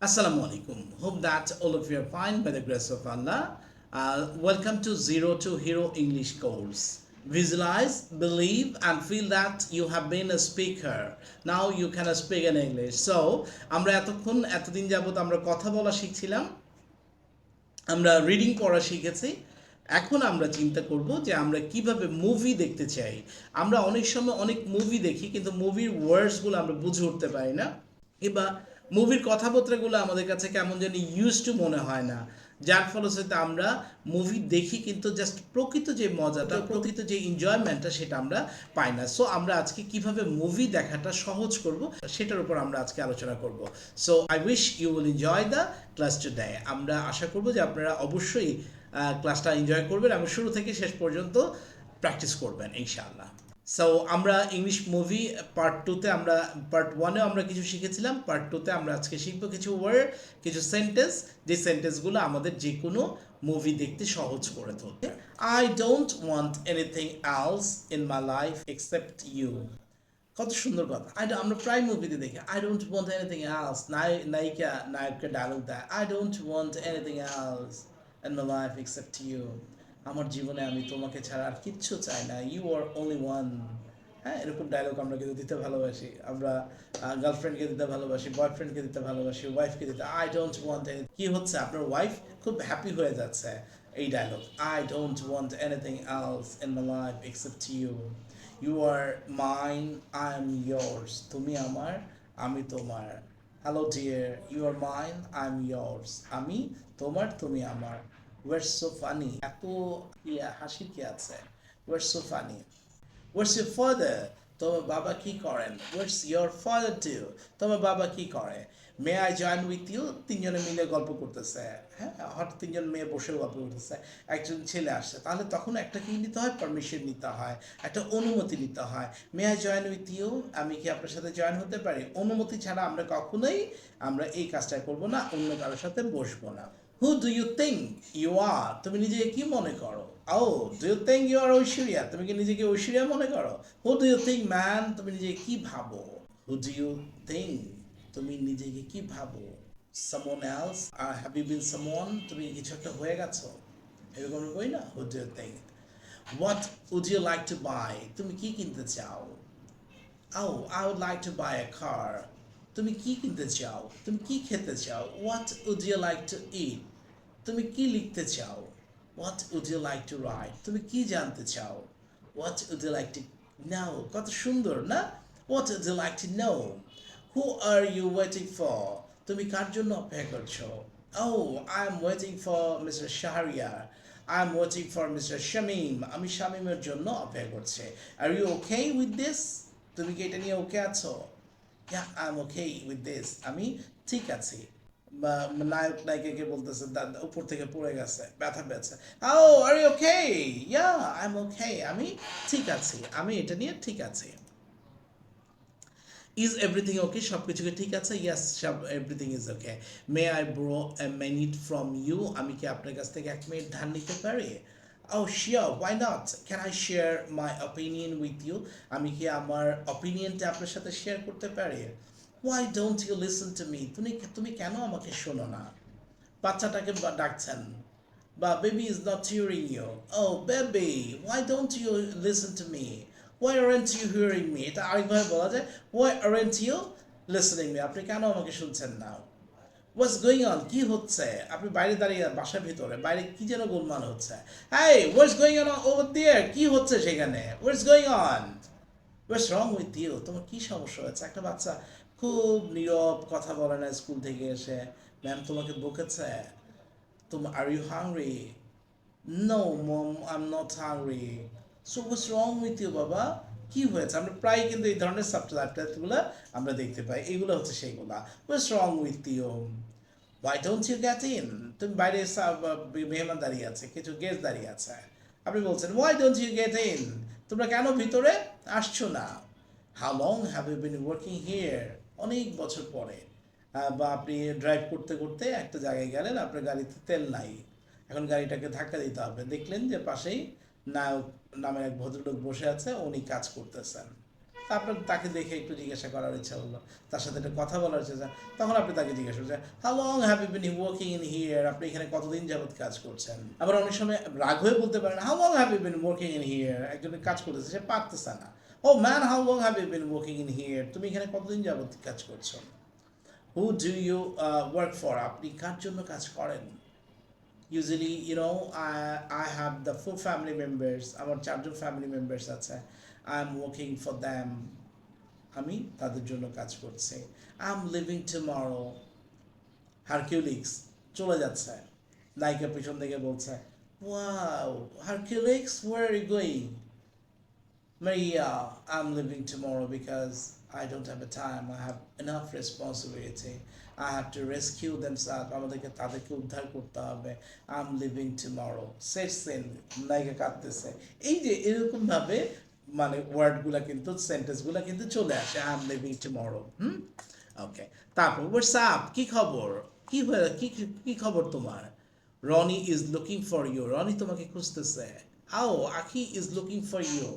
Assalamu alaikum. Hope that all of you are fine by the grace of Allah. Uh, welcome to Zero to Hero English course. Visualize, believe, and feel that you have been a speaker. Now you can speak in English. So, আমরা এতক্ষণ এতদিন যাবত আমরা কথা বলা শিখছিলাম আমরা reading পড়া শিখেছি এখন আমরা চিন্তা করব যে আমরা কীভাবে মুভি দেখতে চাই আমরা অনেক সময় অনেক মুভি দেখি কিন্তু মুভির ওয়ার্ডসগুলো আমরা বুঝে উঠতে পারি না কিংবা মুভির কথাবার্তাগুলো আমাদের কাছে কেমন যেন ইউজ টু মনে হয় না। যার ফলশ্রুতিতে আমরা মুভি দেখি কিন্তু জাস্ট প্রকৃত যে মজাটা প্রকৃত যে এনজয়মেন্টটা সেটা আমরা পাই না। সো আমরা আজকে কীভাবে মুভি দেখাটা সহজ করব সেটার উপর আমরা আজকে আলোচনা করব। So I wish you will enjoy the class today আমরা আশা করব যে আপনারা অবশ্যই ক্লাসটা এনজয় করবেন এবং শুরু থেকে শেষ পর্যন্ত প্র্যাকটিস করবেন ইনশাআল্লাহ। সো আমরা ইংলিশ মুভি পার্ট টুতে আমরা পার্ট ওয়ানেও আমরা কিছু শিখেছিলাম পার্ট টুতে আমরা আজকে শিখব কিছু ওয়ার্ড কিছু সেন্টেন্স যে সেন্টেন্সগুলো আমাদের যে কোনো মুভি দেখতে সহজ করে তুলবে I don't want anything else in my life except you কত সুন্দর কথা। আই আমরা প্রায় মুভিতে দেখি I don't want anything else নায়িকা, নায়ককে ডায়লগ দেয় I don't want anything else in my life except you আমার জীবনে আমি তোমাকে ছাড়া আর কিচ্ছু চাই না। ইউ আর অনলি ওয়ান হ্যাঁ এরকম ডায়লগ আমরা কিন্তু দিতে ভালোবাসি। আমরা গার্লফ্রেন্ডকে দিতে ভালোবাসি বয়ফ্রেন্ডকে দিতে ভালোবাসি ওয়াইফকে দিতে। আই ডোন্ট ওয়ান্ট এনি কি হচ্ছে? আপনার ওয়াইফ খুব হ্যাপি হয়ে যাচ্ছে এই dialogue I don't want anything else in my life except you you are mine I am yours তুমি আমার, আমি তোমার। Hello dear you are mine I am yours আমি তোমার, তুমি আমার। ওয়ার সো ফানি এত হাসির কি আছে? ওয়ার সো ফানি ওয়ার্স ফাদার তোমার বাবা কি করেন? ওয়ার্স ফাদার ডু তোমার বাবা কি করে? May I join with you তিনজনে মিলে গল্প করতেছে। হ্যাঁ হঠাৎ তিনজন মেয়ে বসে গল্প করতেছে। একজন ছেলে আসছে। তাহলে তখন একটা কি নিতে হয়? পারমিশন নিতে হয়। একটা অনুমতি নিতে হয়। May I join with you আমি কি আপনার সাথে জয়েন হতে পারি? অনুমতি ছাড়া আমরা কখনোই আমরা এই কাজটা করব না, অন্য কারোর সাথে বসবো না। Who do you think you are তুমি নিজেকে কি মনে করো? ও do you think you are Aishwarya? তুমি কি নিজেকে ঐশ্বরিয়া মনে করো? Who do you think man তুমি নিজেকে কি ভাবো? হু ডু ইউ থিঙ্ক তুমি নিজেকে কি ভাবো? Someone else or have you been someone তুমি কিছু একটা হয়ে গেছো? এরকম বই না? Who do you think what would you like to buy তুমি কি কিনতে চাও? ও I would like to buy a car তুমি কি কিনতে চাও? তুমি কি খেতে চাও? What would you like to eat তুমি কি লিখতে চাও? What would you like to write তুমি কি জানতে চাও? What would you like to now কত সুন্দর, না? What would you like to know who are you waiting for তুমি কার জন্য অপেক্ষা করছ? ও I am waiting for mister Shahriar I am waiting for mister Shamim আমি শামিমের জন্য অপেক্ষা করছে। Are you okay with this তুমি কি এটা নিয়ে ওকে আছো? Yeah I am okay with this আমি ঠিক আছি। বা নায়ক, নায়িকাকে বলতেছে উপর থেকে পড়ে গেছে, ব্যথা পেয়েছে। ও আর ওকে ইয়া আই এম ওকে আমি ঠিক আছি। আমি এটা নিয়ে ঠিক আছি। ইজ এভরিথিং ওকে সব কিছুকে ঠিক আছে? ইয়াস সব everything is okay may I borrow a minute from you আমি কি আপনার কাছ থেকে এক মিনিট ধার নিতে পারি? ও sure why not can I share my opinion with you আমি কি আমার অপিনিয়নটা আপনার সাথে শেয়ার করতে পারি? Why don't you listen to me তুমি তুমি কেন আমাকে শোনো না? বাচ্চাটাকে ডাকছেন। বা baby is not hearing you oh baby why don't you listen to me why aren't you hearing me এটা আরেকভাবে বলা যায় why aren't you listening me আপনি কেন আমাকে শুনছেন না? হোয়াটস গোয়িং অন কি হচ্ছে? আপনি বাইরে দাঁড়িয়ে বাসার ভিতরে। বাইরে কি যেন গোলমাল হচ্ছে। হ্যাঁ হোয়াটস গোয়িং অন ওভার দিয়ার কি হচ্ছে সেখানে? What's going on what's wrong with you তোমার কি সমস্যা হয়েছে? একটা বাচ্চা খুব নীরব, কথা বলে না স্কুল থেকে এসে। ম্যাম তোমাকে বকেছে। তোমার are you hungry no mom I am not hungry so what's wrong with you বাবা? কি হয়েছে? আমরা প্রায় কিন্তু এই ধরনের সাবটাইটেলগুলো আমরা দেখতে পাই। এগুলো হচ্ছে সেইগুলা। What's wrong with you why don't you get in তুমি বাইরে মেহমান দাঁড়িয়ে আছে, কিছু গেস্ট দাঁড়িয়ে আছে। আপনি বলছেন why don't you get in তোমরা কেন ভিতরে আসছো না? How long have you been working here অনেক বছর পরে। বা আপনি ড্রাইভ করতে করতে একটা জায়গায় গেলেন, আপনার গাড়িতে তেল নাই। এখন গাড়িটাকে ধাক্কা দিতে হবে। দেখলেন যে পাশেই নায়ক নামের এক ভদ্রলোক বসে আছে, উনি কাজ করতেছেন। তারপর তাকে দেখে একটু জিজ্ঞাসা করার ইচ্ছা হলো, তার সাথে একটা কথা বলার ইচ্ছা তখন আপনি তাকে জিজ্ঞাসা করছেন how long have you been working in here আপনি এখানে কতদিন যাবৎ কাজ করছেন? আবার অনেক সময় রাগ হয়ে বলতে পারেন how long have you been working in here একজনের কাজ করতেছে, সে পারতেছে না। ও man how long have you been working in here তুমি এখানে কতদিন যাবত কাজ করছ? Who do you work for আপনি কার জন্য কাজ করেন? Know, I I have the four family members, আমার চারজন ফ্যামিলি মেম্বার্স আছে। I am working for them আমি তাদের জন্য কাজ করছি। I am leaving tomorrow Hercules চলে যাচ্ছে। নায়িকা পিছন থেকে বলছে wow Hercules where are you going Maria, I'm leaving tomorrow because I don't have a time. I have enough responsibility. I have to rescue themselves. আমাদেরকে তাদেরকে উদ্ধার করতে হবে। আই এম লিভিং টুমরো সেট সেন নায়িকা কাঁদতেছে। এই যে এরকম ভাবে মানে ওয়ার্ডগুলা কিন্তু, সেন্টেন্সগুলা কিন্তু চলে আসে I am leaving tomorrow hmm? Okay তারপর হোয়াটসঅ্যাপ কি খবর? কি কি কি খবর তোমার? Rony is looking for you Rony তোমাকে খুঁজতেছে। আও আখি ইজ লুকিং ফর ইউ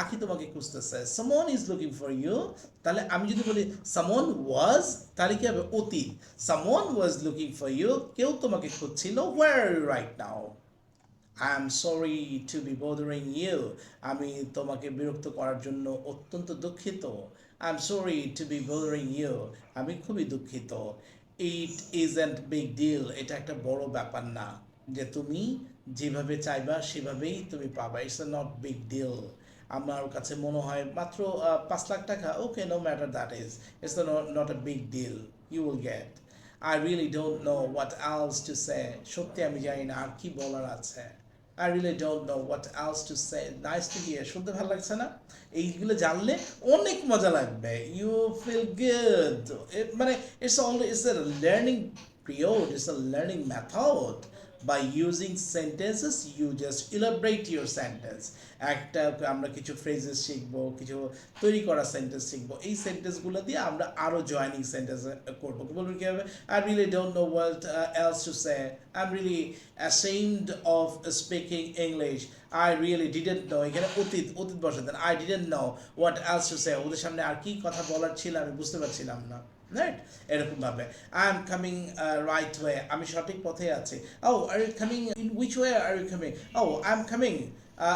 আখি তোমাকে খুঁজতেছে। Someone is looking for you তাহলে আমি যদি বলি সামন ওয়াজ তাহলে কি হবে? অতীত। সামন ওয়াজ লুকিং ফর ইউ কেউ তোমাকে খুঁজছিল were right now I am sorry to be bothering you আমি তোমাকে বিরক্ত করার জন্য অত্যন্ত দুঃখিত। I am sorry to be bothering you আমি খুবই দুঃখিত। It is and big deal এটা একটা বড় ব্যাপার না যে তুমি যেভাবে চাইবা সেভাবেই তুমি পাবা। ইটস নট বিগ ডিল আমার কাছে মনে হয় মাত্র পাঁচ লাখ টাকা। Okay no matter that is it's not a big deal you will get I really don't know what else to say সত্যি আমি জানি না আর কি বলার আছে। I really don't know what else to say nice to hear শুনতে ভালো লাগছে না? এইগুলো জানলে অনেক মজা লাগবে। ইউ ফিল গুড মানে it's all it's a learning period it's a learning method by using sentences, you just elaborate your sentence. একটা আমরা কিছু ফ্রেজেস শিখব, কিছু তৈরি করা সেন্টেন্স শিখব। এই সেন্টেন্সগুলো দিয়ে আমরা আরও জয়েনিং সেন্টেন্স করব। কি বলব কি হবে I really don't know what else to say I am really ashamed of speaking English I really didn't know এখানে অতীত অতীত বসে দেন। I didn't know what else to say ওদের সামনে আর কি কথা বলার ছিল আমি বুঝতে পারছিলাম না। রাইট এরকম ভাবে। I am coming right way আমি সঠিক পথে আছি। ও are you coming in which way are you coming oh I am coming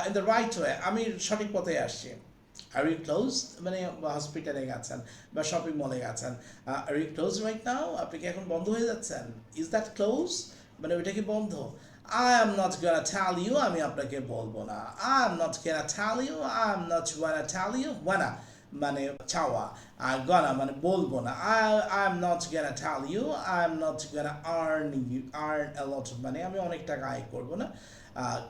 in the right way আমি সঠিক পথে আসছি। আর ইউ ক্লোজ মানে হসপিটালে গেছেন বা শপিং মলে গেছেন। Are you close right now আপনি কি এখন বন্ধ হয়ে যাচ্ছেন? ইজ দ্যাট ক্লোজ মানে ওইটা কি বন্ধ? I am not gonna tell you আমি আপনাকে বলব না। I am not gonna tell you I am not gonna tell you wanna মানে চাওয়া। আর গনা মানে বলব না। I I am not gonna tell you I am not gonna earn you earn a lot of money আমি অনেক টাকা আয় করব না।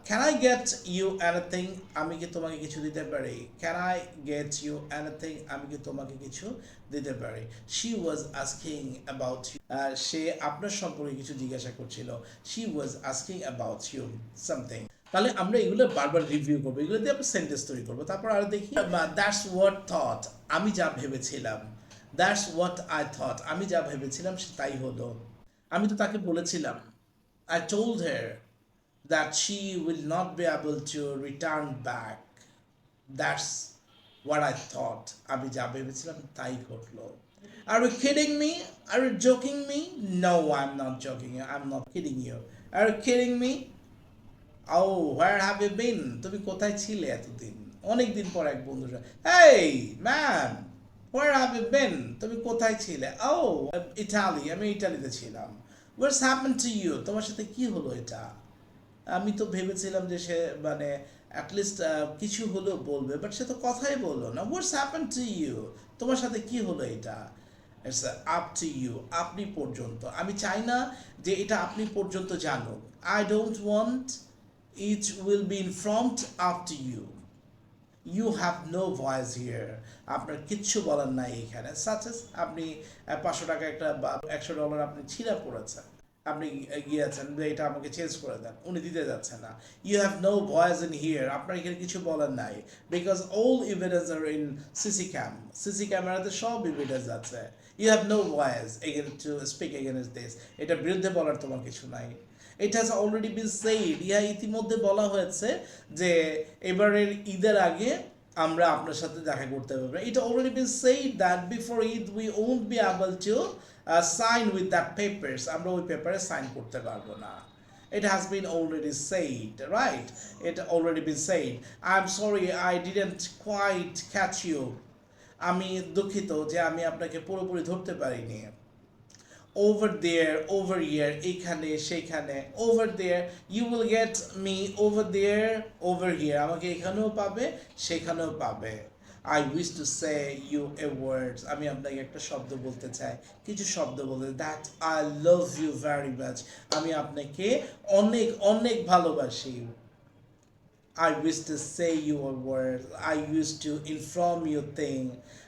Can I get you anything আমি কি তোমাকে কিছু দিতে পারি? Can I get you anything আমি কি তোমাকে কিছু দিতে পারি? She was asking about you সে আপনার সম্পর্কে কিছু জিজ্ঞাসা করছিল। She was asking about you something তাহলে আমরা এগুলো বারবার রিভিউ করব এগুলো দিয়ে আমরা সেন্টেন্স তৈরি করব তারপর আর দেখি দ্যাটস হোয়াট থট আমি যা ভেবেছিলাম দ্যাটস হোয়াট আই থট আমি যা ভেবেছিলাম সে তাই হলো আমি তো তাকে বলেছিলাম I told her that she will not be able to return back. That's what I thought. আমি যা ভেবেছিলাম তাই ঘটলো Are you kidding me? Are you joking me? No, I'm not joking you. I'm not kidding you. Are you kidding me? Oh, where have you been? তুমি কোথায় ছিলে এতদিন? অনেক দিন পর এক বন্ধু এই ma'am where have you been? তুমি কোথায় ছিলে? ও ইটালি আমি ইটালিতে ছিলাম। What's happened টু ইউ তোমার সাথে কি হলো এটা? আমি তো ভেবেছিলাম যে সে মানে অ্যাটলিস্ট কিছু হলেও বলবে বাট সে তো কথাই বলল না। হোয়াটস হ্যাপেন টু ইউ তোমার সাথে কি হলো এটা? ইটস আপ টু ইউ আপনি পর্যন্ত। আমি চাই না যে এটা আপনি পর্যন্ত জানুক। I don't want it will be in front up to you have no voice here আপনার কিচ্ছু বলার নাই এখানে। সাচেস আপনি পাঁচশো টাকা একটা একশো ডলার আপনি ছিঁড়া পড়েছেন আপনি গিয়েছেন এটা আমাকে চেঞ্জ করে দেন। উনি দিতে যাচ্ছেন না। You have no voice in here আপনার এখানে কিছু বলার নাই। Because all evidence are in CC cam CC ক্যামেরাতে সব ইভিডেন্স আছে। You have no voice again to speak against this এটা বিরুদ্ধে বলার তোমার কিছু নাই। It has already been said ইহা ইতিমধ্যে বলা হয়েছে যে এবারের ঈদের আগে আমরা আপনার সাথে দেখা করতে পারব এটা already been said that before Eid we won't be able to sign with that papers আমরা ওই পেপারে সাইন করতে পারব না It has been already said, right? It already been said. I'm sorry, I didn't quite catch you. আমি দুঃখিত যে আমি আপনাকে পুরোপুরি ধরতে পারিনি ওভার দেয়ার ওভার ইয়ার এইখানে সেইখানে over there you will get me over there over here আমাকে এখানেও পাবে, সেখানেও পাবে I wish to say you a words আমি আপনাকে একটা শব্দ বলতে চাই, কিছু শব্দ বলতে that I love you very much আমি আপনাকে অনেক অনেক ভালোবাসি I used to say your words. I used to inform you thing.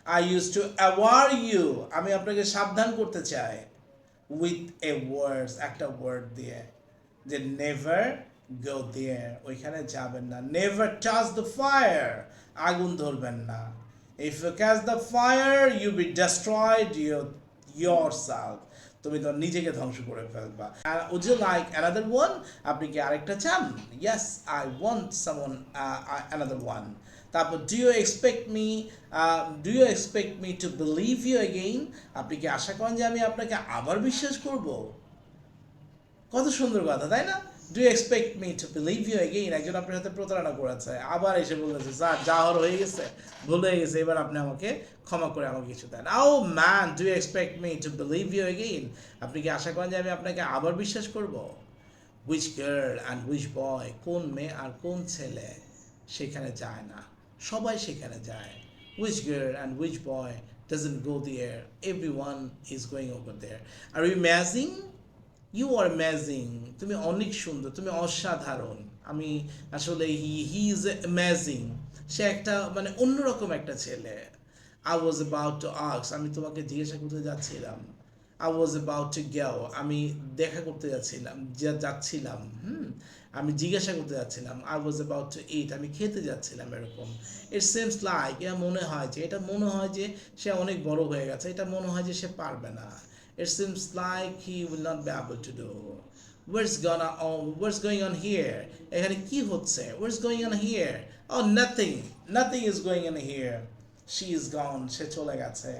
I used to aware you. আমি আপনাকে সাবধান করতে চাই উইথ এ ওয়ার্ডস একটা ওয়ার্ড দিয়ে যে নেভার গো দিয়ে ওইখানে যাবেন না। নেভার টাচ দ্য ফায়ার আগুন ধরবেন না। If you catch the fire you be destroyed you yourself তুমি তো নিজেকে ধ্বংস করে ফেলবা। আর ও যে লাইক অ্যানাদার ওয়ান আপনি কি আরেকটা চান? Yes I want some another one তারপর do you expect me do you expect me to believe you again আপনি কি আশা করেন যে আমি আপনাকে আবার বিশ্বাস করব? কত সুন্দর কথা, তাই না? Do expect me to believe you again একজন আপনার সাথে প্রতারণা করেছে, আবার এসে বলেছে স্যার, যা হওয়ার হয়ে গেছে, ভুল হয়ে গেছে, এবার আপনি আমাকে ক্ষমা করে আমাকে কিছু দেন। ও man do expect me to believe you again আপনি কি আশা করেন যে আমি আপনাকে আবার বিশ্বাস করব? Which girl and which boy কোন মেয়ে আর কোন ছেলে সেখানে যায় না। সবাই সেখানে যায়। Which girl and which boy doesn't go there. Everyone is going over there. Are you amazing? You are amazing তুমি অনেক সুন্দর, তুমি অসাধারণ। আমি আসলে হি হি ইজ অ্যামেজিং সে একটা মানে অন্যরকম একটা ছেলে। আই ওয়াজ অ্যাবাউট টু আক্স আমি তোমাকে জিজ্ঞাসা করতে যাচ্ছিলাম। I was about to go আমি দেখা করতে যাচ্ছিলাম, যা যাচ্ছিলাম, হুম? আমি জিজ্ঞাসা করতে যাচ্ছিলাম I was about to eat আমি খেতে যাচ্ছিলাম এরকম। ইট সেমস লাইক এটা মনে হয় যে, এটা মনে হয় যে সে অনেক বড় হয়ে গেছে, এটা মনে হয় যে সে পারবে না। It seems like he will not be able to do. What's gonna on, what's going on here? এখানে কি হচ্ছে? What's going on here? Oh nothing. Nothing is going on here. She is gone. সে চলে গেছে।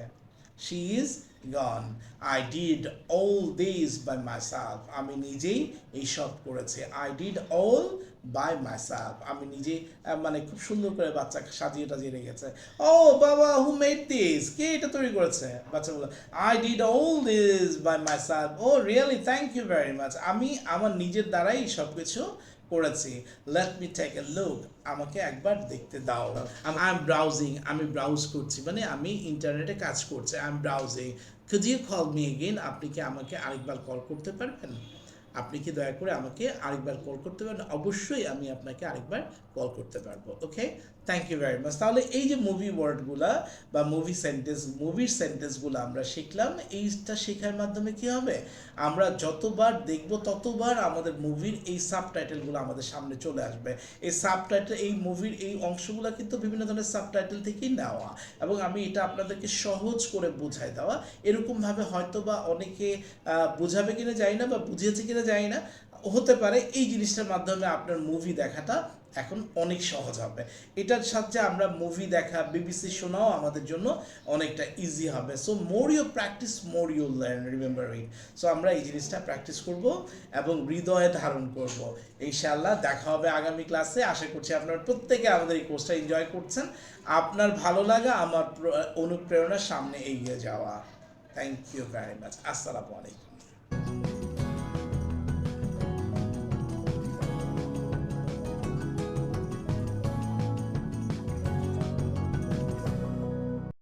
She is gone. I did all this by myself. আমি নিজেই এই সব করেছি। I did all by myself. আমি নিজে মানে খুব সুন্দর করে বাচ্চা সাজিয়ে টাজিয়ে রেখেছে। ও, বাবা হু মেড দিস কে এটা তৈরি করেছে? বাচ্চা বলল I did all this by myself oh really thank you very much আমি আমার নিজের দ্বারাই সব কিছু করেছি let me take a look আমাকে একবার দেখতে দাও। আই এম ব্রাউজিং আমি ব্রাউজ করছি মানে আমি ইন্টারনেটে কাজ করছি আই এম ব্রাউজিং খুঁজি ইউ কল মি এগেইন আপনি কি আমাকে আরেকবার কল করতে পারবেন? আপনি কি দয়া করে আমাকে আরেকবার কল করতে পারবেন? অবশ্যই আমি আপনাকে আরেকবার কল করতে পারব okay thank you very much তাহলে এই যে মুভি ওয়ার্ডগুলা বা মুভি সেন্টেন্স মুভির সেন্টেন্সগুলো আমরা শিখলাম, এইটা শেখার মাধ্যমে কি হবে? আমরা যতবার দেখব, ততবার আমাদের মুভির এই সাবটাইটেলগুলো আমাদের সামনে চলে আসবে। এই সাবটাইটেল এই মুভির এই অংশগুলো কিন্তু বিভিন্ন ধরনের সাবটাইটেল থেকেই নেওয়া এবং আমি এটা আপনাদেরকে সহজ করে বোঝাই দেওয়া। এরকমভাবে হয়তো বা অনেকে বোঝাবে কিনা জানি না বা বুঝিয়েছে কিনা জানি না। হতে পারে এই জিনিসটার মাধ্যমে আপনার মুভি দেখাটা এখন অনেক সহজ হবে। এটার সাথে আমরা মুভি দেখা বিবিসি শোনাও আমাদের জন্য অনেকটা ইজি হবে। So more you practice more you learn remember it so আমরা এই জিনিসটা প্র্যাকটিস করব এবং হৃদয়ে ধারণ করব। ইনশাআল্লাহ দেখা হবে আগামী ক্লাসে আশা করছি আপনারা প্রত্যেকে আমাদের এই কোর্সটা এনজয় করছেন। আপনার ভালো লাগা, আমার প্র- অনুপ্রেরণার সামনে এগিয়ে যাওয়া। থ্যাংক ইউ ভেরি মাচ আসসালামু আলাইকুম